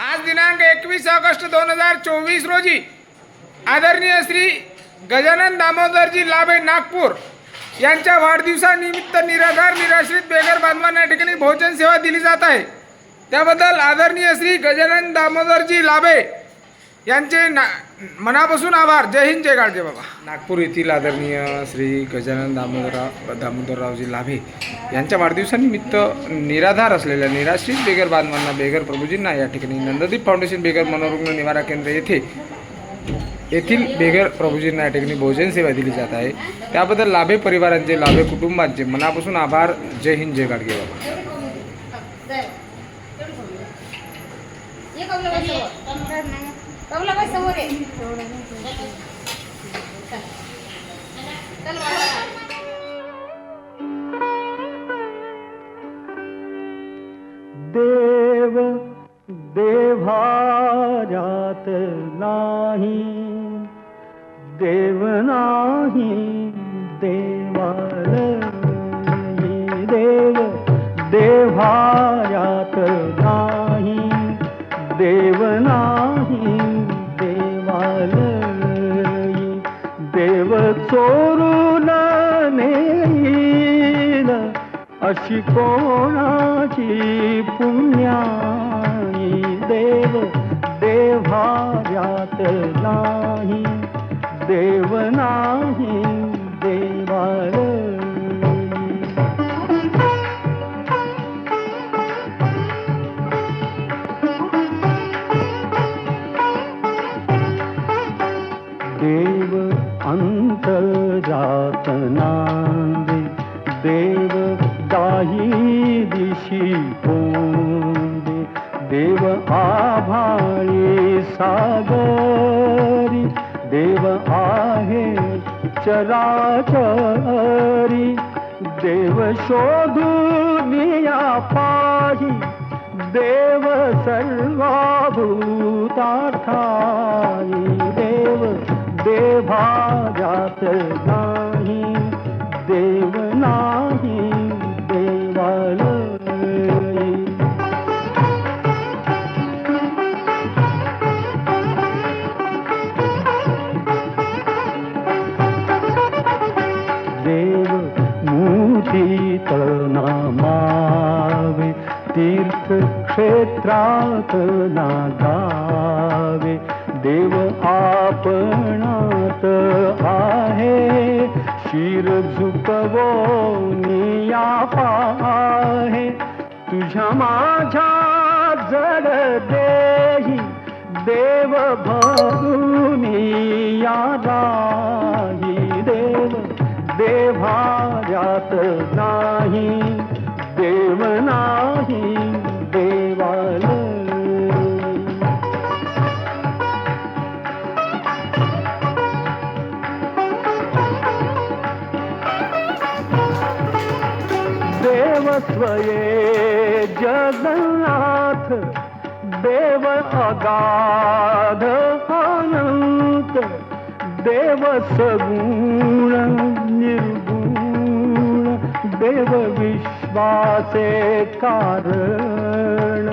आज दिनांक एकवीस ऑगस्ट दोन हजार चोवीस रोजी आदरणीय श्री गजानन दामोदरजी लाभे नागपूर यांच्या वाढदिवसानिमित्त निराधार निराश्रित बेघर बांधवांना ठिकाणी भोजन सेवा दिली जात आहे. त्याबद्दल आदरणीय श्री गजानन दामोदरजी लाभे यांचे ना मनापासून आभार. जय हिंद जय गाडगे बाबा. नागपूर येथील आदरणीय श्री गजानन दामोदरराव दामोदररावजी लाभे यांच्या वाढदिवसानिमित्त निराधार असलेल्या निराश्रित बेघर बांधवांना बेघर प्रभूजींना या ठिकाणी नंददीप फाउंडेशन बेघर मनोरुग्ण निवारा केंद्र येथे येथील बेघर प्रभूजींना या ठिकाणी भोजन सेवा दिली जात आहे. त्याबद्दल लाभे परिवारांचे लाभे कुटुंबांचे मनापासून आभार. जय हिंद जय गाडगे बाबा. ये कमलाबाई समोर ये चल बाळा. देव देव्हाऱ्यात नाही देवना देव चोरून नेईल अशी कोणाची पुण्याई देव देव्हाऱ्यात नाही. देव देव अंत जात नांदे देव दाही दिशी पोंदे देव आभाळी सागरी देव आहे चराचरी देव शोधून पाही देव सर्वाभूतार्था भाजात नाही. देव नाही देवाल देव जात नामावि तीर्थक्षेत्रात् नाग शिर झुकवोनिया पाहे तुझ्या माझ्या जड देही देव भरुनी यादाही देव देभार्यात नाही. देव जगन्नाथ देव अगाध अनंत देव सगुण निर्गुण देव विश्वासे कारण।